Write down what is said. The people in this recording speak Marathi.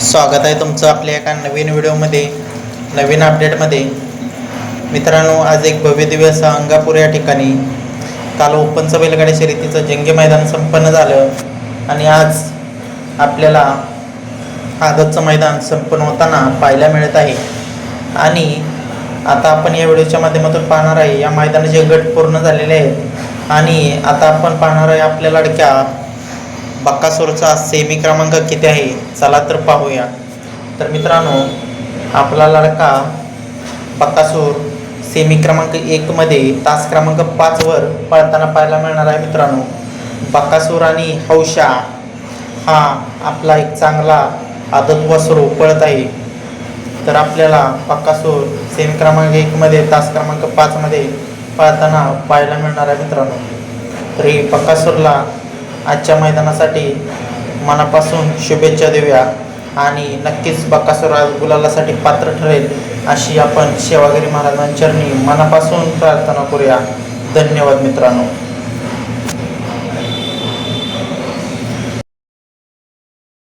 स्वागत आहे तुमचं आपल्या एका नवीन व्हिडिओमध्ये नवीन अपडेटमध्ये मित्रांनो आज एक भव्य दिवस अंगापूर या ठिकाणी काल ओपनचं बैलगाडी शर्यतीचं जंगी मैदान संपन्न झालं आणि आज आपल्याला आदतचं मैदान संपन्न होताना पाहायला मिळत आहे. आणि आता आपण या व्हिडिओच्या माध्यमातून पाहणार आहे या मैदानाचे गट पूर्ण झालेले आहेत. आणि आता आपण पाहणार आहे आपल्या लडक्या बक्कासूरचा सेमी क्रमांक किती आहे? चला तर पाहूया. तर मित्रांनो आपला लडका बक्कासूर सेमी क्रमांक एकमध्ये तास क्रमांक पाचवर पळताना पाहायला मिळणार आहे मित्रांनो. बक्कासूर आणि हौशा हा आपला एक चांगला आदत वसरू पळत आहे. तर आपल्याला बक्कासूर सेमी क्रमांक एकमध्ये तास क्रमांक पाचमध्ये पळताना पाहायला मिळणार आहे मित्रांनो. तरी बक्कासूरला आजच्या मैदानासाठी मनापासून शुभेच्छा देऊया. आणि नक्कीच बक्कासूर आज गुलालासाठी पात्र ठरेल अशी आपण सेवागिरी महाराजांचरणी मनापासून प्रार्थना करूया. धन्यवाद मित्रांनो.